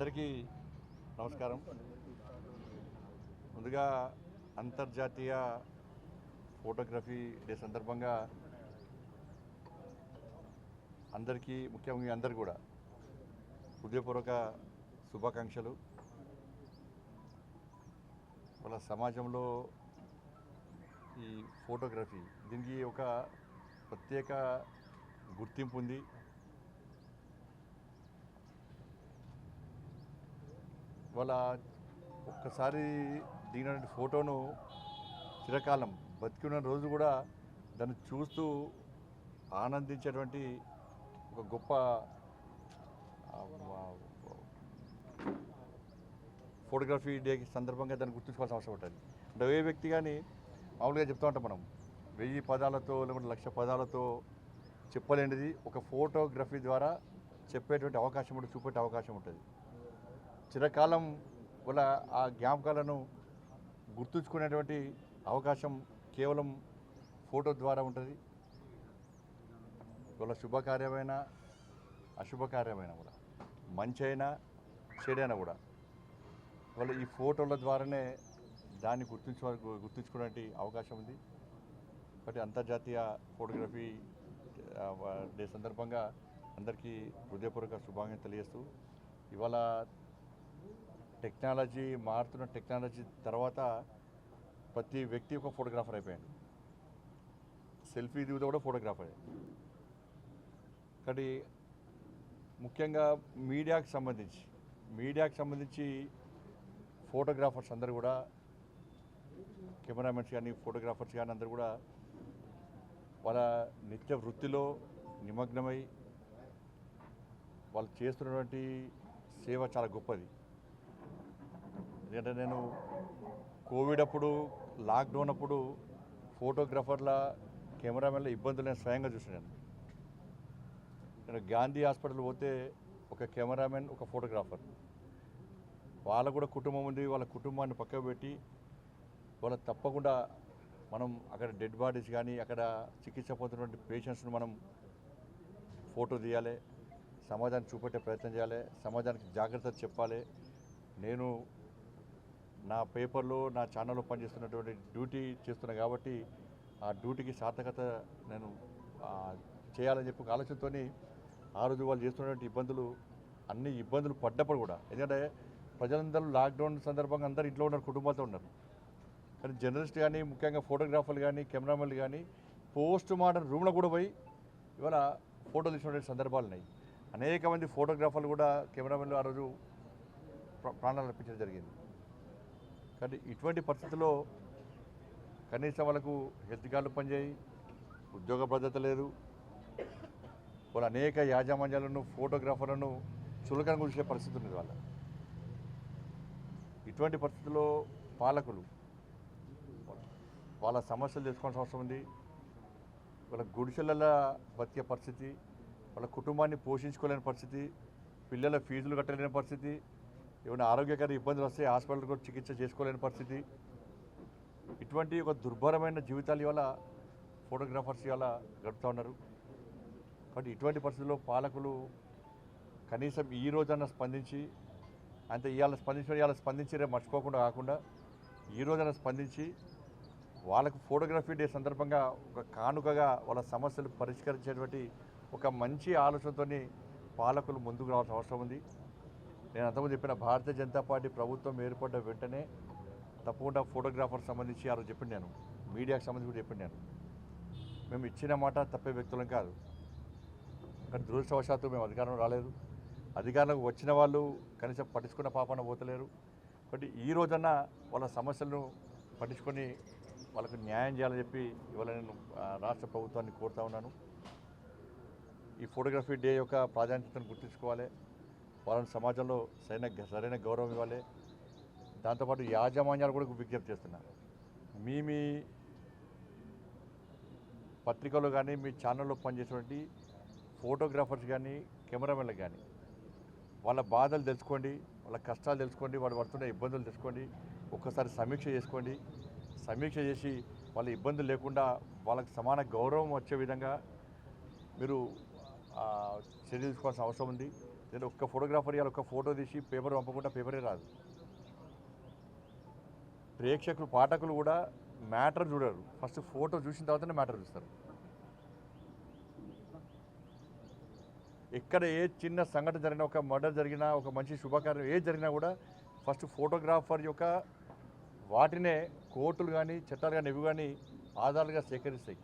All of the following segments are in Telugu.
అందరికీ నమస్కారం. ముందుగా అంతర్జాతీయ ఫోటోగ్రఫీ డే సందర్భంగా అందరికీ ముఖ్యంగా అందరు కూడా హృదయపూర్వక శుభాకాంక్షలు. వాళ్ళ సమాజంలో ఈ ఫోటోగ్రఫీ దీనికి ఒక ప్రత్యేక గుర్తింపు ఉంది. వాళ్ళ ఒక్కసారి దిగినటువంటి ఫోటోను చిరకాలం బతికిన రోజు కూడా దాన్ని చూస్తూ ఆనందించేటువంటి ఒక గొప్ప ఫోటోగ్రఫీ డే సందర్భంగా దాన్ని గుర్తుంచుకోవాల్సిన అవసరం ఉంటుంది. అంటే ఏ వ్యక్తి కానీ మామూలుగా చెప్తూ ఉంటాం మనం వెయ్యి పదాలతో లేకుంటే లక్ష పదాలతో చెప్పలేనిది ఒక ఫోటోగ్రఫీ ద్వారా చెప్పేటువంటి అవకాశం ఉంటుంది చూపేట అవకాశం ఉంటుంది. చిరకాలం వల్ల ఆ జ్ఞాపకాలను గుర్తుంచుకునేటువంటి అవకాశం కేవలం ఫోటో ద్వారా ఉంటుంది. వాళ్ళ శుభకార్యమైన అశుభకార్యమైన కూడా మంచి అయినా చెడైనా కూడా. వాళ్ళ ఈ ఫోటోల ద్వారానే దాన్ని గుర్తించు గుర్తుంచుకునే అవకాశం ఉంది. కాబట్టి అంతర్జాతీయ ఫోటోగ్రఫీ డే సందర్భంగా అందరికీ హృదయపూర్వక శుభాకాంక్షలు తెలియజేస్తూ ఇవాళ టెక్నాలజీ మారుతున్న టెక్నాలజీ తర్వాత ప్రతి వ్యక్తి ఒక ఫోటోగ్రాఫర్ అయిపోయాడు. సెల్ఫీ దిగుతా కూడా ఫోటోగ్రాఫర్ కానీ ముఖ్యంగా మీడియాకి సంబంధించి మీడియాకి సంబంధించి ఫోటోగ్రాఫర్స్ అందరూ కూడా కెమెరామెన్స్ కానీ ఫోటోగ్రాఫర్స్ కానీ అందరూ కూడా వాళ్ళ నిత్య వృత్తిలో నిమగ్నమై వాళ్ళు చేస్తున్నటువంటి సేవ చాలా గొప్పది. ఎందుకంటే నేను కోవిడ్ అప్పుడు లాక్డౌన్ అప్పుడు ఫోటోగ్రాఫర్ల కెమెరామెన్ల ఇబ్బందులు నేను స్వయంగా చూసాను నేను. గాంధీ హాస్పిటల్ పోతే ఒక కెమెరామెన్ ఒక ఫోటోగ్రాఫర్. వాళ్ళ కూడా కుటుంబం ఉంది వాళ్ళ కుటుంబాన్ని పక్కకు పెట్టి వాళ్ళ తప్పకుండా మనం అక్కడ డెడ్ బాడీస్ కానీ అక్కడ చికిత్స పొందుతున్నటువంటి పేషెంట్స్ను మనం ఫోటో తీయాలి సమాజానికి చూపెట్టే ప్రయత్నం చేయాలి సమాజానికి జాగ్రత్త చెప్పాలి. నేను నా పేపర్లో నా ఛానల్లో పనిచేస్తున్నటువంటి డ్యూటీ చేస్తున్నా కాబట్టి ఆ డ్యూటీకి సార్థకత నేను చేయాలని చెప్పి ఒక ఆలోచనతోని ఆ రోజు వాళ్ళు చేస్తున్నటువంటి ఇబ్బందులు అన్ని ఇబ్బందులు పడ్డప్పుడు కూడా. ఎందుకంటే ప్రజలందరూ లాక్డౌన్ సందర్భంగా అందరూ ఇంట్లో ఉన్నారు కుటుంబాలతో ఉన్నారు. కానీ జర్నలిస్ట్ కానీ ముఖ్యంగా ఫోటోగ్రాఫర్లు కానీ కెమెరామెన్లు కానీ పోస్ట్ మార్టం రూమ్లో కూడా పోయి ఇవాళ ఫోటోలు తీసినటువంటి సందర్భాలు ఉన్నాయి. అనేక మంది ఫోటోగ్రాఫర్లు కూడా కెమెరామెన్లు ఆ రోజు ప్రాణాలు అర్పించడం జరిగింది. కానీ ఇటువంటి పరిస్థితుల్లో కనీసం వాళ్ళకు హెల్త్ కార్డులు పనిచేయి ఉద్యోగ భద్రత లేదు. వాళ్ళు అనేక యాజమాన్యాలను ఫోటోగ్రాఫర్లను చులకన గురించే పరిస్థితి ఉంది వాళ్ళ. ఇటువంటి పరిస్థితుల్లో పాలకులు వాళ్ళ సమస్యలు తెలుసుకోవాల్సిన అవసరం ఉంది. వాళ్ళ గుడిసెలలో బతికే పరిస్థితి వాళ్ళ కుటుంబాన్ని పోషించుకోలేని పరిస్థితి పిల్లల ఫీజులు కట్టలేని పరిస్థితి ఏమైనా ఆరోగ్యకర ఇబ్బందులు వస్తే హాస్పిటల్ కూడా చికిత్స చేసుకోలేని పరిస్థితి. ఇటువంటి ఒక దుర్భరమైన జీవితాలు ఇవాళ ఫోటోగ్రాఫర్స్ ఇవాళ గడుపుతూ ఉన్నారు. కాబట్టి ఇటువంటి పరిస్థితుల్లో పాలకులు కనీసం ఈ రోజన్నా స్పందించి అంటే ఇవాళ స్పందించిన ఇవాళ స్పందించి రేపు మర్చిపోకుండా కాకుండా ఈ రోజైనా స్పందించి వాళ్ళకు ఫోటోగ్రఫీ డే సందర్భంగా ఒక కానుకగా వాళ్ళ సమస్యలు పరిష్కరించేటువంటి ఒక మంచి ఆలోచనతోని పాలకులు ముందుకు రావాల్సిన అవసరం ఉంది. నేను అంతకుముందు చెప్పిన భారతీయ జనతా పార్టీ ప్రభుత్వం ఏర్పడ్డ వెంటనే తప్పకుండా ఫోటోగ్రాఫర్ సంబంధించి ఆ రోజు చెప్పింది నేను. మీడియాకి సంబంధించి కూడా చెప్పింది నేను. మేము ఇచ్చిన మాట తప్పే వ్యక్తులం కాదు. కానీ దురదృష్టవశాత్తు మేము అధికారం రాలేదు. అధికారంలోకి వచ్చిన వాళ్ళు కనీసం పట్టించుకున్న పాపన పోతలేరు. కాబట్టి ఈ రోజన్న వాళ్ళ సమస్యలను పట్టించుకొని వాళ్ళకు న్యాయం చేయాలని చెప్పి ఇవాళ నేను రాష్ట్ర ప్రభుత్వాన్ని కోరుతా ఉన్నాను. ఈ ఫోటోగ్రఫీ డే యొక్క ప్రాధాన్యతను గుర్తుంచుకోవాలి. వాళ్ళని సమాజంలో సరైన సరైన గౌరవం ఇవ్వాలి. దాంతోపాటు యాజమాన్యాలు కూడా విజ్ఞప్తి చేస్తున్నారు. మీ మీ పత్రికలో కానీ మీ ఛానల్లో పనిచేసేటువంటి ఫోటోగ్రాఫర్స్ కానీ కెమెరామెన్లు కానీ వాళ్ళ బాధలు తెలుసుకోండి వాళ్ళ కష్టాలు తెలుసుకోండి వాళ్ళు పడుతున్న ఇబ్బందులు తెలుసుకోండి ఒక్కసారి సమీక్ష చేసుకోండి. సమీక్ష చేసి వాళ్ళ ఇబ్బందులు లేకుండా వాళ్ళకి సమాన గౌరవం వచ్చే విధంగా మీరు చర్య తీసుకోవాల్సిన అవసరం ఉంది. నేను ఒక్క ఫోటోగ్రాఫర్ ఇవాళ ఒక్క ఫోటో తీసి పేపర్ పంపకుండా పేపరే రాదు. ప్రేక్షకులు పాఠకులు కూడా మ్యాటర్ చూడరు. ఫస్ట్ ఫోటో చూసిన తర్వాతనే మ్యాటర్ చూస్తారు. ఎక్కడ ఏ చిన్న సంఘటన జరిగినా ఒక మర్డర్ జరిగినా ఒక మంచి శుభకార్యం ఏది జరిగినా కూడా ఫస్ట్ ఫోటోగ్రాఫర్ యొక్క వాటినే కోర్టులు కానీ చట్టాలు కానీ ఇవి కానీ ఆధారాలుగా సేకరిస్తాయి.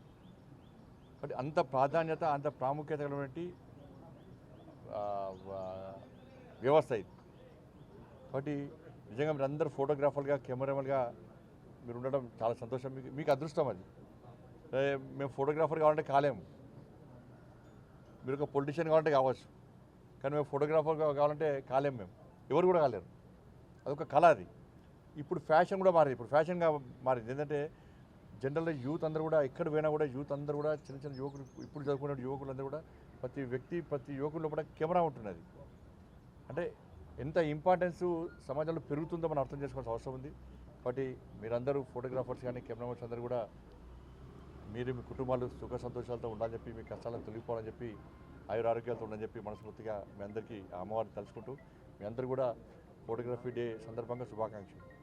బట్ అంత ప్రాధాన్యత అంత ప్రాముఖ్యత కలిగినటువంటి వ్యవస్థ ఇది. కాబట్టి నిజంగా మీరు అందరు ఫోటోగ్రాఫర్లుగా కెమెరామెన్గా మీరు ఉండడం చాలా సంతోషం. మీకు మీకు అదృష్టం అది. మేము ఫోటోగ్రాఫర్ కావాలంటే కాలేము. మీరు ఒక పొలిటీషియన్ కావాలంటే కావచ్చు. కానీ మేము ఫోటోగ్రాఫర్ కావాలంటే కాలేము మేము. ఎవరు కూడా కాలేరు. అదొక కళ అది. ఇప్పుడు ఫ్యాషన్ కూడా మారింది. ఇప్పుడు ఫ్యాషన్గా మారింది. ఏంటంటే జనరల్గా యూత్ అందరూ కూడా ఎక్కడ పోయినా కూడా యూత్ అందరూ కూడా చిన్న చిన్న యువకులు ఇప్పుడు చదువుకున్న యువకులందరూ కూడా ప్రతి వ్యక్తి ప్రతి యువకుల్లో కూడా కెమెరా ఉంటున్నది. అంటే ఎంత ఇంపార్టెన్స్ సమాజంలో పెరుగుతుందో మనం అర్థం చేసుకోవాల్సిన అవసరం ఉంది. కాబట్టి మీరందరూ ఫోటోగ్రాఫర్స్ కానీ కెమెరామెన్స్ అందరూ కూడా మీరు మీ కుటుంబాలు సుఖ సంతోషాలతో ఉండాలని చెప్పి మీ కష్టాలను తొలగిపోవాలని చెప్పి ఆయుర ఆరోగ్యాలతో ఉండని చెప్పి మనస్ఫూర్తిగా మీ అందరికీ అమ్మవారిని తలుచుకుంటూ మీ అందరూ కూడా ఫోటోగ్రఫీ డే సందర్భంగా శుభాకాంక్షలు.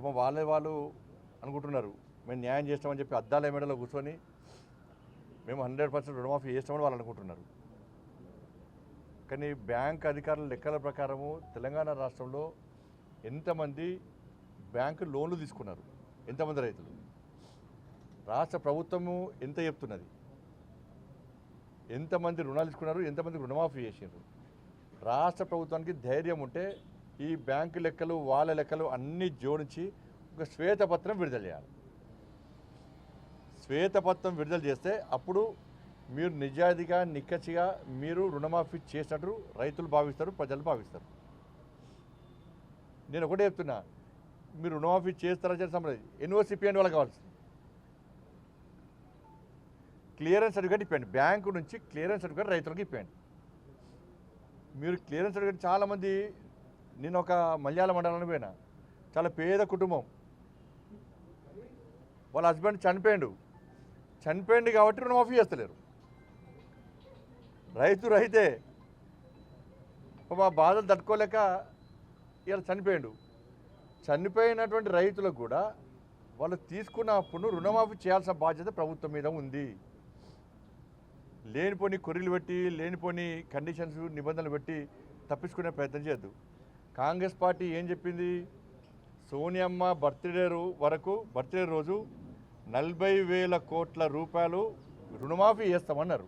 పాపం వాళ్ళే వాళ్ళు అనుకుంటున్నారు. మేము న్యాయం చేస్తామని చెప్పి అద్దాల మెడలో కూర్చొని మేము హండ్రెడ్ పర్సెంట్ రుణమాఫీ చేస్తామని వాళ్ళు అనుకుంటున్నారు. కానీ బ్యాంక్ అధికారుల లెక్కల ప్రకారము తెలంగాణ రాష్ట్రంలో ఎంతమంది బ్యాంకు లోన్లు తీసుకున్నారు? ఎంతమంది రైతులు? రాష్ట్ర ప్రభుత్వము ఎంత చెప్తున్నది? ఎంతమంది రుణాలు తీసుకున్నారు? ఎంతమంది రుణమాఫీ చేసినారు రాష్ట్ర ప్రభుత్వానికి ధైర్యం ఉంటే ఈ బ్యాంకు లెక్కలు వాళ్ళ లెక్కలు అన్నీ జోడించి ఒక శ్వేతపత్రం విడుదల చేయాలి. శ్వేతపత్రం విడుదల చేస్తే అప్పుడు మీరు నిజాయితీగా నిక్కచ్చిగా మీరు రుణమాఫీ చేసినట్టు రైతులు భావిస్తారు ప్రజలు భావిస్తారు. నేను ఒకటే చెప్తున్నా మీరు రుణమాఫీ చేస్తారా చేసిన సంబంధం ఎన్ఓసిపిఎన్ వాళ్ళకి కావాల్సింది. క్లియరెన్స్ సర్టిఫికేట్ ఇప్పండి బ్యాంకు నుంచి క్లియరెన్స్ సర్టిఫికేట్ రైతులకు ఇప్పండి మీరు క్లియరెన్స్ సర్టిఫికేట్ చాలామంది నేను ఒక మలయాళ మండలానికి పోయినా. చాలా పేద కుటుంబం. వాళ్ళ హస్బెండ్ చనిపోయాడు. చనిపోయింది కాబట్టి రుణమాఫీ చేస్తలేరు. రైతు రైతే మా బాధలు తట్టుకోలేక ఇలా చనిపోయాడు. చనిపోయినటువంటి రైతులకు కూడా వాళ్ళు తీసుకున్న అప్పును రుణమాఫీ చేయాల్సిన బాధ్యత ప్రభుత్వం మీద ఉంది. లేనిపోని కొర్రీలు పెట్టి లేనిపోని కండిషన్స్ నిబంధనలు పెట్టి తప్పించుకునే ప్రయత్నం చేయొద్దు. కాంగ్రెస్ పార్టీ ఏం చెప్పింది? సోనియమ్మ బర్త్డే వరకు బర్త్డే రోజు నలభై వేల కోట్ల రూపాయలు రుణమాఫీ చేస్తామన్నారు.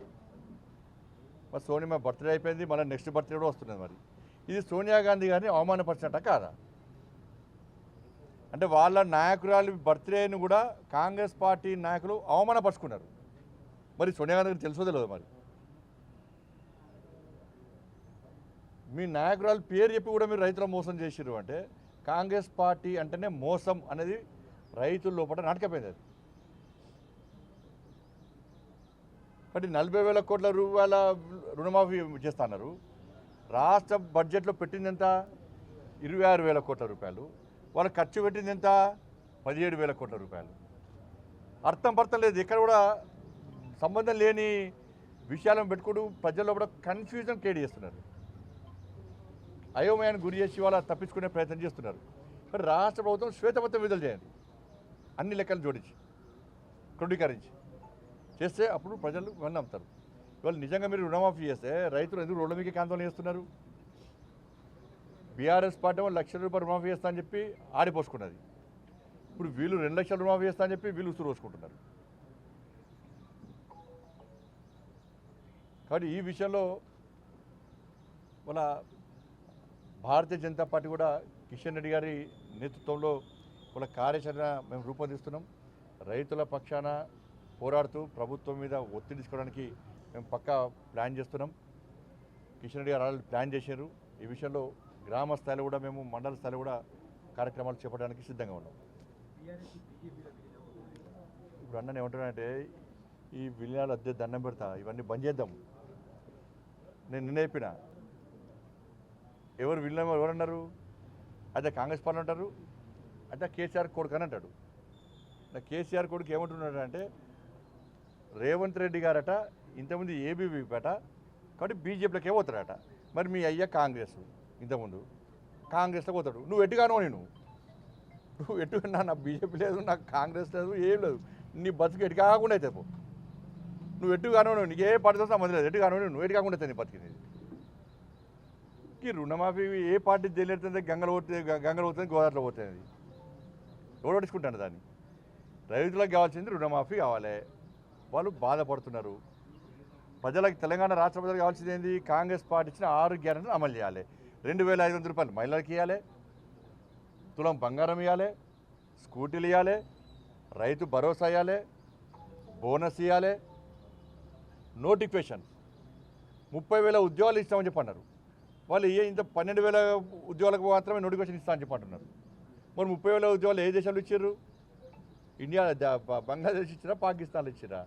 మరి సోనియమ్మ బర్త్డే అయిపోయింది మళ్ళీ నెక్స్ట్ బర్త్డే కూడా వస్తున్నది మరి. ఇది సోనియా గాంధీ గారిని అవమానపరిచినట్ట కాదా? అంటే వాళ్ళ నాయకురాలు బర్త్డేను కూడా కాంగ్రెస్ పార్టీ నాయకులు అవమానపరుచుకున్నారు. మరి సోనియా గాంధీ గారికి తెలుసో తెలియదు మరి? మీ నాయకురాలు పేరు చెప్పి కూడా మీరు రైతుల మోసం చేసిర్రు అంటే కాంగ్రెస్ పార్టీ అంటేనే మోసం అనేది రైతుల లోపల నాటకపోయింది అది. కాబట్టి నలభై వేల కోట్ల రూపాయల రుణమాఫీ చేస్తున్నారు. రాష్ట్ర బడ్జెట్లో పెట్టింది ఎంత? ఇరవై ఆరు వేల కోట్ల రూపాయలు. వాళ్ళు ఖర్చు పెట్టింది ఎంత? పదిహేడు వేల కోట్ల రూపాయలు. అర్థం పర్థం లేదు. ఇక్కడ కూడా సంబంధం లేని విషయాలను పెట్టుకుంటూ ప్రజల్లో కూడా కన్ఫ్యూజన్ క్రియేట్ చేస్తున్నారు. అయోమయాన్ని గురి చేసి వాళ్ళ తప్పించుకునే ప్రయత్నం చేస్తున్నారు. మరి రాష్ట్ర ప్రభుత్వం శ్వేతపత్రం విడుదల చేయండి. అన్ని లెక్కలు జోడించి క్రోడీకరించి. చేస్తే అప్పుడు ప్రజలు ఇవన్నీ నమ్ముతారు. ఇవాళ నిజంగా మీరు రుణమాఫీ చేస్తే రైతులు ఎందుకు రోడ్ల మీదకి ఆందోళన చేస్తున్నారు? బీఆర్ఎస్ పార్టీ వాళ్ళు లక్షల రూపాయలు రుణమాఫీ చేస్తా అని చెప్పి ఆడిపోసుకున్నది. ఇప్పుడు వీళ్ళు రెండు లక్షల రుణమాఫీ చేస్తా అని చెప్పి వీళ్ళు ఉసురు పోసుకుంటున్నారు. కాబట్టి ఈ విషయంలో వాళ్ళ భారతీయ జనతా పార్టీ కూడా కిషన్ రెడ్డి గారి నేతృత్వంలో వాళ్ళ కార్యాచరణ మేము రూపొందిస్తున్నాం. రైతుల పక్షాన పోరాడుతూ ప్రభుత్వం మీద ఒత్తిడి తీసుకోవడానికి మేము పక్కా ప్లాన్ చేస్తున్నాం. కిషన్ రెడ్డి గారు ఆల్రెడీ ప్లాన్ చేశారు. ఈ విషయంలో గ్రామ స్థాయిలో కూడా మేము మండల స్థాయిలో కూడా కార్యక్రమాలు చేపట్టడానికి సిద్ధంగా ఉన్నాం. ఇప్పుడు అన్న ఏమంటున్నానంటే ఈ విలీనాలు అద్దె దండం పెడతా ఇవన్నీ బంద్ చేద్దాం. నేను నిన్న ఎవరు విలీనం ఎవరన్నారు అదే కాంగ్రెస్ పార్టీ అంటారు అయితే కేసీఆర్ కొడుకు అని అంటాడు. కేసీఆర్ కొడుకు ఏమంటున్నాడు అంటే రేవంత్ రెడ్డి గారట ఇంతకుముందు ఏబీవీపేట కాబట్టి బీజేపీలోకి పోతాడట. మరి మీ అయ్య కాంగ్రెస్ ఇంతకుముందు కాంగ్రెస్లో పోతాడు. నువ్వు ఎట్టుగానో నేను? నువ్వు ఎట్టుకున్నా నా బీజేపీ లేదు నాకు కాంగ్రెస్ లేదు ఏం లేదు. నీ బతుకు ఎటు కాకుండా అయితే పో. నువ్వు ఎటు నీకు ఏ పార్టీతో సంబంధం లేదు. ఎటు కానో నువ్వు? ఎటు కాకుండా అయితే నీ బతికింది ఈ రుణమాఫీ ఏ పార్టీ తెలియదు గంగలో పోతే గంగలు పోతుంది గోదావరిలో పోతుంది ఎవడు పట్టించుకుంటాడు దాన్ని. రైతులకు కావాల్సింది రుణమాఫీ కావాలి. వాళ్ళు బాధపడుతున్నారు. ప్రజలకు తెలంగాణ రాష్ట్ర ప్రజలకు కావాల్సింది ఏంది? కాంగ్రెస్ పార్టీ ఇచ్చిన ఆరు గ్యారెంటీలు అమలు చేయాలి. రెండు వేల ఐదు వందల రూపాయలు మహిళలకు ఇవ్వాలి తులం బంగారం ఇవ్వాలి స్కూటీలు ఇవ్వాలి రైతు భరోసా ఇవ్వాలి బోనస్ ఇవ్వాలి నోటిఫికేషన్. ముప్పై వేల ఉద్యోగాలు ఇస్తామని చెప్పన్నారు. వాళ్ళు ఏ ఇంత పన్నెండు వేల ఉద్యోగాలకు మాత్రమే నోటిఫికేషన్ ఇస్తా అని చెప్పంటున్నారు మరి ముప్పై వేల ఉద్యోగాలు ఏ దేశాలు ఇచ్చారు ఇండియా బంగ్లాదేశ్ ఇచ్చిరా పాకిస్తాన్లో ఇచ్చిరా?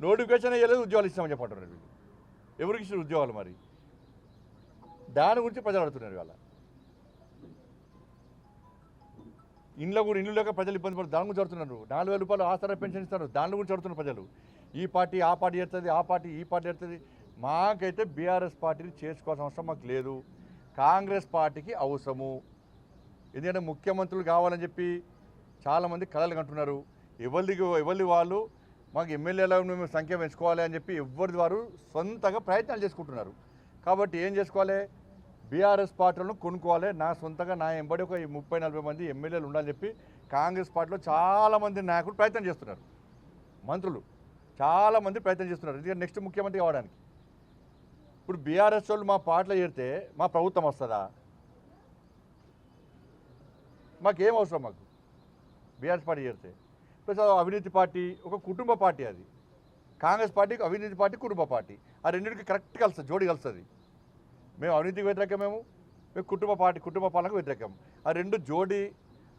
నోటిఫికేషన్ అయ్యలేదు ఉద్యోగాలు ఇస్తామని చెప్పంటున్నారు వీళ్ళు. ఎవరికి ఇచ్చిన ఉద్యోగాలు మరి? దాని గురించి ప్రజలు అడుగుతున్నారు ఇవాళ. ఇంట్లో కూడా ఇంట్లో లేక ప్రజలు ఇబ్బంది పడుతుంది దాని గురించి అడుగుతున్నారు. నాలుగు వేల రూపాయలు ఆసరా పెన్షన్ ఇస్తారు. దాని గురించి అడుగుతున్నారు ప్రజలు. ఈ పార్టీ ఆ పార్టీ ఎడుతుంది ఆ పార్టీ ఈ పార్టీ ఎడుతుంది మాకైతే బీఆర్ఎస్ పార్టీని చేసుకోవాల్సిన అవసరం మాకు లేదు. కాంగ్రెస్ పార్టీకి అవసరము. ఎందుకంటే ముఖ్యమంత్రులు కావాలని చెప్పి చాలామంది కళలు కంటున్నారు. ఎవరిది ఎవరి వాళ్ళు? మాకు ఎమ్మెల్యేల మేము సంఖ్య పెంచుకోవాలి అని చెప్పి ఎవరి వారు సొంతంగా ప్రయత్నాలు చేసుకుంటున్నారు. కాబట్టి ఏం చేసుకోవాలి? బీఆర్ఎస్ పార్టీలను కొనుక్కోవాలి. నా సొంతంగా నా ఎంబడి ఒక ముప్పై నలభై మంది ఎమ్మెల్యేలు ఉండాలని చెప్పి కాంగ్రెస్ పార్టీలో చాలామంది నాయకులు ప్రయత్నం చేస్తున్నారు. మంత్రులు చాలామంది ప్రయత్నం చేస్తున్నారు. ఎందుకంటే నెక్స్ట్ ముఖ్యమంత్రి కావడానికి. ఇప్పుడు బీఆర్ఎస్ వాళ్ళు మా పార్టీలో చేరితే మా ప్రభుత్వం వస్తుందా? మాకేం అవసరం మాకు? బీఆర్ఎస్ పార్టీ చేరితే ప్లస్ అవినీతి పార్టీ ఒక కుటుంబ పార్టీ అది. కాంగ్రెస్ పార్టీకి అవినీతి పార్టీ కుటుంబ పార్టీ. ఆ రెండింటికి కరెక్ట్ కలుస్తుంది జోడి కలుస్తుంది. మేము అవినీతికి వ్యతిరేకమేము మేము కుటుంబ పార్టీ కుటుంబ పాలనకు వ్యతిరేకం. ఆ రెండు జోడి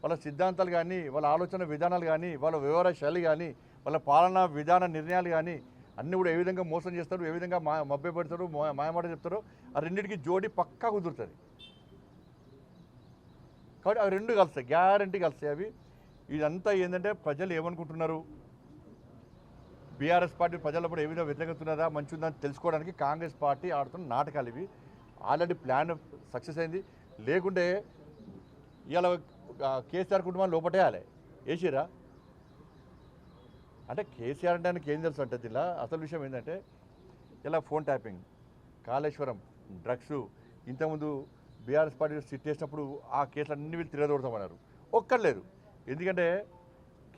వాళ్ళ సిద్ధాంతాలు కానీ వాళ్ళ ఆలోచన విధానాలు కానీ వాళ్ళ వివర శైలి కానీ వాళ్ళ పాలన విధాన నిర్ణయాలు కానీ అన్నీ కూడా ఏ విధంగా మోసం చేస్తారు ఏ విధంగా మా మభ్య పెడతారు మా- మాయమాట చెప్తారు ఆ రెండింటికి జోడి పక్కా కుదురుతుంది. కాబట్టి అవి రెండు కలుస్తాయి గ్యారంటీ కలుస్తాయి అవి. ఇదంతా ఏంటంటే ప్రజలు ఏమనుకుంటున్నారు? బీఆర్ఎస్ పార్టీ ప్రజల ఏ విధంగా వ్యతిరేకతున్నారా మంచి ఉందని తెలుసుకోవడానికి కాంగ్రెస్ పార్టీ ఆడుతున్న నాటకాలు ఇవి. ఆల్రెడీ ప్లాన్ సక్సెస్ అయింది. లేకుంటే ఇవాళ కేసీఆర్ కుటుంబాన్ని లోపటేయాలి. వేసిరా అంటే కేసీఆర్ అంటే ఆయనకి ఏం తెలుసు అంటే ఇలా అసలు విషయం ఏంటంటే ఇలా ఫోన్ ట్యాపింగ్ కాళేశ్వరం డ్రగ్స్ ఇంతకుముందు బీఆర్ఎస్ పార్టీ సిట్ చేసినప్పుడు ఆ కేసులు అన్ని వీళ్ళు తిరగదోడతామన్నారు. ఒక్కర్లేదు. ఎందుకంటే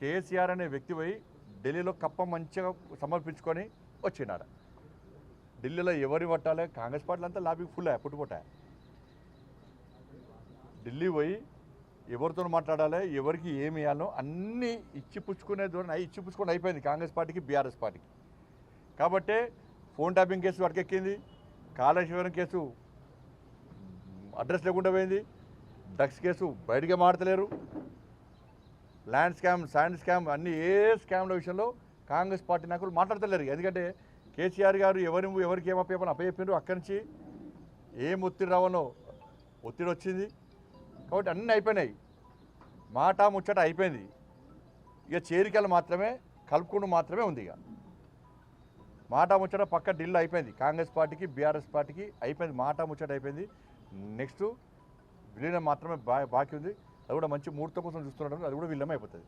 కేసీఆర్ అనే వ్యక్తి పోయి ఢిల్లీలో కప్ప మంచిగా సమర్పించుకొని వచ్చినాడ. ఢిల్లీలో ఎవరిని పట్టాలి? కాంగ్రెస్ పార్టీలు అంతా లాబీ ఫుల్ పుట్టుపట్టాయి ఢిల్లీ పోయి ఎవరితో మాట్లాడాలి ఎవరికి ఏమి ఇవ్వాలో అన్నీ ఇచ్చి పుచ్చుకునే ధోరణి అయి ఇచ్చి పుచ్చుకొని అయిపోయింది కాంగ్రెస్ పార్టీకి బీఆర్ఎస్ పార్టీకి. కాబట్టే ఫోన్ ట్యాపింగ్ కేసు అడకెక్కింది కాళేశ్వరం కేసు అడ్రస్ లేకుండా పోయింది డ్రగ్స్ కేసు బయటకే మాడతలేరు ల్యాండ్ స్కామ్ శాండ్ స్కామ్ అన్ని ఏ స్కామ్ల విషయంలో కాంగ్రెస్ పార్టీ నాయకులు మాట్లాడతలేరు. ఎందుకంటే కేసీఆర్ గారు ఎవరి ఎవరికి ఏం అప్పయ్యపని అప్పయ్యారు అక్కడి నుంచి ఏం ఒత్తిడి రావాలో ఒత్తిడి వచ్చింది. కాబట్టి అన్నీ అయిపోయినాయి. మాట ముచ్చట అయిపోయింది. ఇక చేరికలు మాత్రమే కలుపుకుండా మాత్రమే ఉంది ఇక. మాట ముచ్చట పక్క ఢిల్లు అయిపోయింది. కాంగ్రెస్ పార్టీకి బీఆర్ఎస్ పార్టీకి అయిపోయింది. మాట ముచ్చట అయిపోయింది. నెక్స్ట్ విలీనం మాత్రమే బా బాకీ ఉంది. అది కూడా మంచి ముహూర్తం కోసం చూస్తున్నట్టు అది కూడా విలీనం అయిపోతుంది.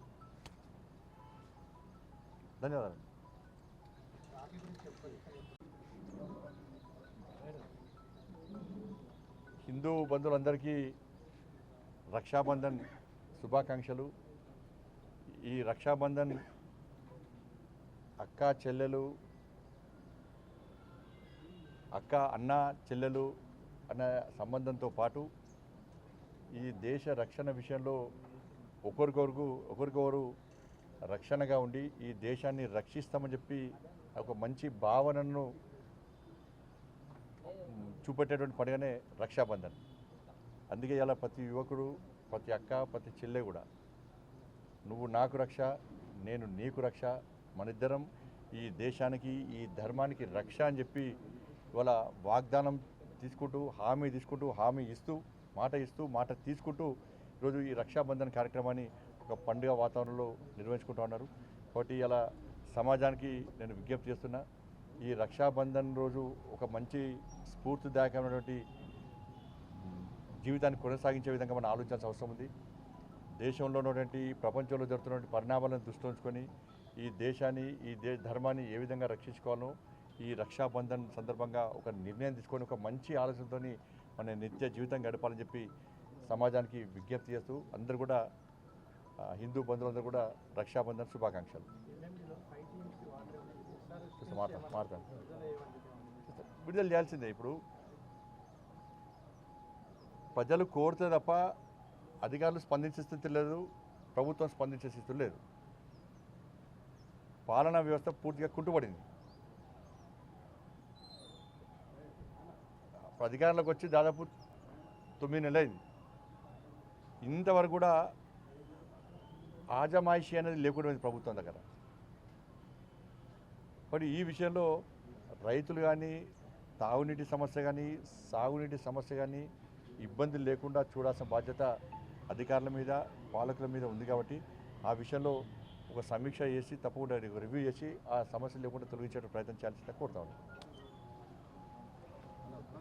ధన్యవాదాలు. హిందూ బంధువులందరికీ రక్షాబంధన్ శుభాకాంక్షలు. ఈ రక్షాబంధన్ అక్క చెల్లెలు అక్క అన్న చెల్లెలు అనే సంబంధంతో పాటు ఈ దేశ రక్షణ విషయంలో ఒకరికొరకు ఒకరికొకరు రక్షణగా ఉండి ఈ దేశాన్ని రక్షిస్తామని చెప్పి ఒక మంచి భావనను చూపెట్టేటువంటి పండుగనే రక్షాబంధన్. అందుకే ఇలా ప్రతి యువకుడు ప్రతి అక్క ప్రతి చెల్లె కూడా నువ్వు నాకు రక్ష నేను నీకు రక్ష మనిద్దరం ఈ దేశానికి ఈ ధర్మానికి రక్ష అని చెప్పి ఇవాళ వాగ్దానం తీసుకుంటూ హామీ తీసుకుంటూ హామీ ఇస్తూ మాట ఇస్తూ మాట తీసుకుంటూ ఈరోజు ఈ రక్షాబంధన్ కార్యక్రమాన్ని ఒక పండుగ వాతావరణంలో నిర్వహించుకుంటూ ఉన్నారు. కాబట్టి ఇలా సమాజానికి నేను విజ్ఞప్తి చేస్తున్నా ఈ రక్షాబంధన్ రోజు ఒక మంచి స్ఫూర్తిదాయకమైనటువంటి జీవితాన్ని కొనసాగించే విధంగా మనం ఆలోచించాల్సిన అవసరం ఉంది. దేశంలో ఉన్నటువంటి ప్రపంచంలో జరుగుతున్నటువంటి పరిణామాలను దృష్టిలో ఉంచుకొని ఈ దేశాన్ని ఈ దే ధర్మాన్ని ఏ విధంగా రక్షించుకోవాలో ఈ రక్షాబంధన్ సందర్భంగా ఒక నిర్ణయం తీసుకొని ఒక మంచి ఆలోచనతో మన నిత్య జీవితం గడపాలని చెప్పి సమాజానికి విజ్ఞప్తి చేస్తూ అందరూ కూడా హిందూ బంధువులందరూ కూడా రక్షాబంధన్ శుభాకాంక్షలు. విడుదల చేయాల్సిందే ఇప్పుడు. ప్రజలు కోరితే తప్ప అధికారులు స్పందించే స్థితి లేదు ప్రభుత్వం స్పందించే స్థితి లేదు. పాలనా వ్యవస్థ పూర్తిగా కుంటుపడింది. అధికారంలోకి వచ్చి దాదాపు తొమ్మిది నెలలైంది. ఇంతవరకు కూడా ఆజమాయిషి అనేది లేకుండా ప్రభుత్వం దగ్గర. మరి ఈ విషయంలో రైతులు కానీ తాగునీటి సమస్య కానీ సాగునీటి సమస్య కానీ ఇబ్బందులు లేకుండా చూడాల్సిన బాధ్యత అధికారుల మీద పాలకుల మీద ఉంది కాబట్టి ఆ విషయంలో ఒక సమీక్ష చేసి తప్పకుండా రివ్యూ చేసి ఆ సమస్య లేకుండా తొలగించే ప్రయత్నం చేయాల్సిందిగా కోరుతా ఉన్నాను